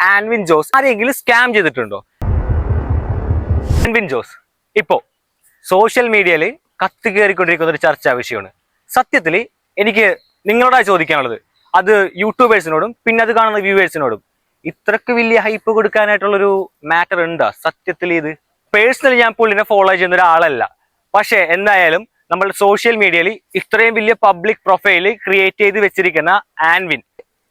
ആൻവിൻ ജോസ് ആരെങ്കിലും സ്കാം ചെയ്തിട്ടുണ്ടോ? ആൻവിൻ ജോസ്. ഇപ്പോ സോഷ്യൽ മീഡിയയിൽ കത്തി കയറിക്കൊണ്ടിരിക്കുന്ന ഒരു ചർച്ചാ വിഷയമാണ്. സത്യത്തിൽ എനിക്ക് നിങ്ങളോടാ ചോദിക്കാനുള്ളത്. അത് യൂട്യൂബേഴ്സിനോടും പിന്നെ അത് കാണുന്ന വ്യൂവേഴ്സിനോടും. ഇത്രക്ക് വലിയ ഹൈപ്പ് കൊടുക്കാനായിട്ടുള്ളൊരു മാറ്റർ ഉണ്ടോ? സത്യത്തിൽ ഇത്. പേഴ്സണലി ഞാൻ പുള്ളിനെ ഫോളോ ചെയ്യുന്ന ഒരാളല്ല. പക്ഷേ എന്തായാലും നമ്മൾ സോഷ്യൽ മീഡിയയിൽ ഇത്രയും വലിയ പബ്ലിക് പ്രൊഫൈൽ ക്രിയേറ്റ് ചെയ്ത് വെച്ചിരിക്കുന്ന ആൻവിൻ.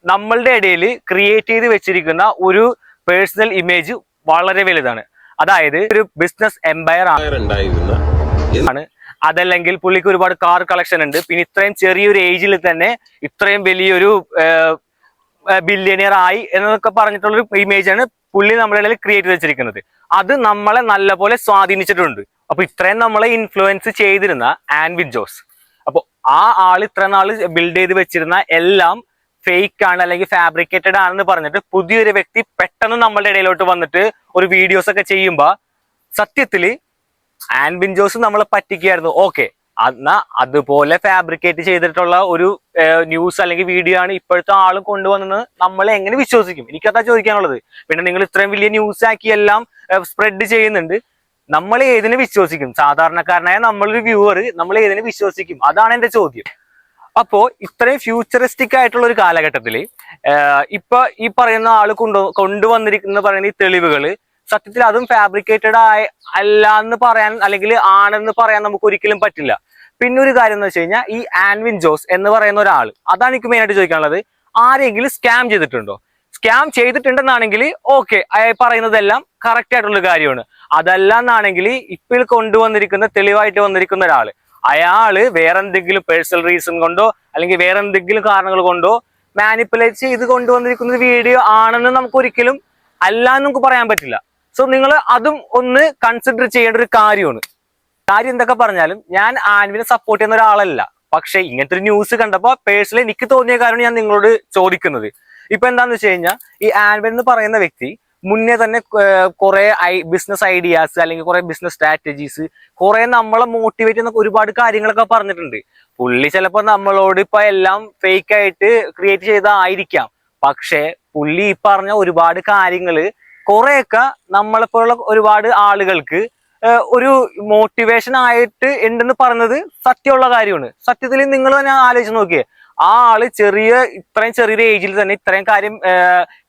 നമ്മളുടെ ഇടയിൽ ക്രിയേറ്റ് ചെയ്ത് വെച്ചിരിക്കുന്ന ഒരു പേഴ്സണൽ ഇമേജ് വളരെ വലുതാണ്. അതായത് ഒരു ബിസിനസ് എംപയർ ആണ്. അതല്ലെങ്കിൽ പുള്ളിക്ക് ഒരുപാട് കാർ കളക്ഷൻ ഉണ്ട്. പിന്നെ ഇത്രയും ചെറിയൊരു ഏജിൽ തന്നെ ഇത്രയും വലിയൊരു ബില്യണിയർ ആയി എന്നൊക്കെ പറഞ്ഞിട്ടുള്ള ഒരു ഇമേജ് ആണ് പുള്ളി നമ്മുടെ ഇടയിൽ ക്രിയേറ്റ് ചെയ്ത് വെച്ചിരിക്കുന്നത്. അത് നമ്മളെ നല്ലപോലെ സ്വാധീനിച്ചിട്ടുണ്ട്. അപ്പൊ ഇത്രയും നമ്മളെ ഇൻഫ്ലുവൻസ് ചെയ്തിരുന്ന ആൻവിൻ ജോസ് അപ്പോൾ ആ ആൾ ഇത്ര നാൾ ബിൽഡ് ചെയ്ത് വെച്ചിരുന്ന എല്ലാം ഫേക്ക് ആണ് അല്ലെങ്കിൽ ഫാബ്രിക്കേറ്റഡ് ആണെന്ന് പറഞ്ഞിട്ട് പുതിയൊരു വ്യക്തി പെട്ടെന്ന് നമ്മളുടെ ഇടയിലോട്ട് വന്നിട്ട് ഒരു വീഡിയോസ് ഒക്കെ ചെയ്യുമ്പോ സത്യത്തിൽ ആൻബിൻ ജോസ് നമ്മളെ പറ്റിക്കായിരുന്നു ഓക്കെ എന്നാ അതുപോലെ ഫാബ്രിക്കേറ്റ് ചെയ്തിട്ടുള്ള ഒരു ന്യൂസ് അല്ലെങ്കിൽ വീഡിയോ ആണ് ഇപ്പോഴത്തെ ആളും കൊണ്ടുവന്നത് നമ്മൾ എങ്ങനെ വിശ്വസിക്കും? എനിക്കതാ ചോദിക്കാനുള്ളത്. പിന്നെ നിങ്ങൾ ഇത്രയും വലിയ ന്യൂസ് ആക്കി എല്ലാം സ്പ്രെഡ് ചെയ്യുന്നുണ്ട്. നമ്മൾ ഏതിനെ വിശ്വസിക്കും? സാധാരണക്കാരനായ നമ്മളൊരു വ്യൂവർ നമ്മൾ ഏതിനെ വിശ്വസിക്കും? അതാണ് എന്റെ ചോദ്യം. അപ്പോ ഇത്രയും ഫ്യൂച്ചറിസ്റ്റിക് ആയിട്ടുള്ള ഒരു കാലഘട്ടത്തിൽ ഇപ്പൊ ഈ പറയുന്ന ആൾ കൊണ്ടു കൊണ്ടുവന്നിരിക്കുന്ന പറയുന്ന ഈ തെളിവുകൾ സത്യത്തിൽ അതും ഫാബ്രിക്കേറ്റഡ് ആയ അല്ല എന്ന് പറയാൻ അല്ലെങ്കിൽ ആണെന്ന് പറയാൻ നമുക്ക് ഒരിക്കലും പറ്റില്ല. പിന്നെ ഒരു കാര്യം എന്ന് വെച്ച് കഴിഞ്ഞാൽ ഈ ആൻവിൻ ജോസ് എന്ന് പറയുന്ന ഒരാൾ അതാണ് എനിക്ക് മെയിൻ ആയിട്ട് ചോദിക്കാനുള്ളത് ആരെങ്കിലും സ്കാം ചെയ്തിട്ടുണ്ടോ? സ്കാം ചെയ്തിട്ടുണ്ടെന്നാണെങ്കിൽ ഓക്കെ പറയുന്നതെല്ലാം കറക്റ്റ് ആയിട്ടുള്ള കാര്യമാണ്. അതല്ല എന്നാണെങ്കിൽ ഇപ്പോൾ കൊണ്ടുവന്നിരിക്കുന്ന തെളിവായിട്ട് വന്നിരിക്കുന്ന ഒരാൾ അയാൾ വേറെ എന്തെങ്കിലും പേഴ്സണൽ റീസൺ കൊണ്ടോ അല്ലെങ്കിൽ വേറെ എന്തെങ്കിലും കാരണങ്ങൾ കൊണ്ടോ മാനിപ്പുലേറ്റ് ചെയ്ത് കൊണ്ടുവന്നിരിക്കുന്ന വീഡിയോ ആണെന്ന് നമുക്ക് ഒരിക്കലും അല്ല എന്ന് നമുക്ക് പറയാൻ പറ്റില്ല. സോ നിങ്ങൾ അതും ഒന്ന് കൺസിഡർ ചെയ്യേണ്ട ഒരു കാര്യമാണ്. കാര്യം എന്തൊക്കെ പറഞ്ഞാലും ഞാൻ ആൻവിനെ സപ്പോർട്ട് ചെയ്യുന്ന ഒരാളല്ല. പക്ഷെ ഇങ്ങനത്തെ ഒരു ന്യൂസ് കണ്ടപ്പോൾ പേഴ്സണലി എനിക്ക് തോന്നിയ കാര്യമാണ് ഞാൻ നിങ്ങളോട് ചോദിക്കുന്നത്. ഇപ്പൊ എന്താന്ന് വെച്ച് കഴിഞ്ഞാൽ ഈ ആൻവിൻ എന്ന് പറയുന്ന വ്യക്തി മുന്നേ തന്നെ കുറെ ബിസിനസ് ഐഡിയാസ് അല്ലെങ്കിൽ കുറെ ബിസിനസ് സ്ട്രാറ്റജീസ് കുറെ നമ്മളെ മോട്ടിവേറ്റ് ചെയ്യുന്ന ഒരുപാട് കാര്യങ്ങളൊക്കെ പറഞ്ഞിട്ടുണ്ട്. പുള്ളി ചിലപ്പോ നമ്മളോട് ഇപ്പൊ എല്ലാം ഫേക്ക് ആയിട്ട് ക്രിയേറ്റ് ചെയ്തതായിരിക്കാം പക്ഷെ പുള്ളി ഈ പറഞ്ഞ ഒരുപാട് കാര്യങ്ങൾ കുറെയൊക്കെ നമ്മളെപ്പോലുള്ള ഒരുപാട് ആളുകൾക്ക് ഒരു മോട്ടിവേഷൻ ആയിട്ട് ഉണ്ടെന്ന് പറഞ്ഞത് സത്യമുള്ള കാര്യമാണ്. സത്യത്തിൽ നിങ്ങൾ തന്നെ ആലോചിച്ച് നോക്കിയേ. ആ ആൾ ചെറിയ ഇത്രയും ചെറിയൊരു ഏജിൽ തന്നെ ഇത്രയും കാര്യം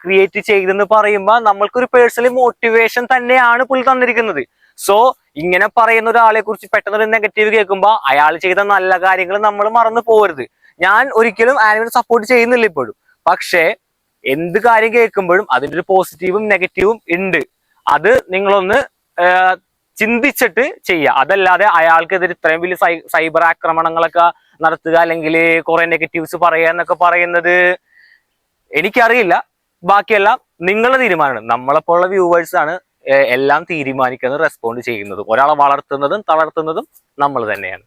ക്രിയേറ്റ് ചെയ്തെന്ന് പറയുമ്പോൾ നമ്മൾക്കൊരു പേഴ്സണലി മോട്ടിവേഷൻ തന്നെയാണ് പുള്ളി തന്നിരിക്കുന്നത്. സോ ഇങ്ങനെ പറയുന്ന ഒരാളെ കുറിച്ച് പെട്ടെന്ന് ഒരു നെഗറ്റീവ് കേൾക്കുമ്പോൾ അയാൾ ചെയ്ത നല്ല കാര്യങ്ങൾ നമ്മൾ മറന്നു പോകരുത്. ഞാൻ ഒരിക്കലും ആനിമൽ സപ്പോർട്ട് ചെയ്യുന്നില്ല ഇപ്പോഴും. പക്ഷേ എന്ത് കാര്യം കേൾക്കുമ്പോഴും അതിന്റെ ഒരു പോസിറ്റീവും നെഗറ്റീവും ഉണ്ട്. അത് നിങ്ങളൊന്ന് ചിന്തിച്ചിട്ട് ചെയ്യുക അതല്ലാതെ അയാൾക്കെതിരെ ഇത്രയും വലിയ സൈബർ ആക്രമണങ്ങളൊക്കെ നടത്തുക അല്ലെങ്കിൽ കുറെ നെഗറ്റീവ്സ് പറയുക എന്നൊക്കെ പറയുന്നത് എനിക്കറിയില്ല. ബാക്കിയെല്ലാം നിങ്ങളുടെ തീരുമാനമാണ്. നമ്മളെപ്പോലുള്ള വ്യൂവേഴ്സ് ആണ് എല്ലാം തീരുമാനിക്കുന്നത് റെസ്പോണ്ട് ചെയ്യുന്നതും ഒരാളെ വളർത്തുന്നതും തളർത്തുന്നതും നമ്മൾ തന്നെയാണ്.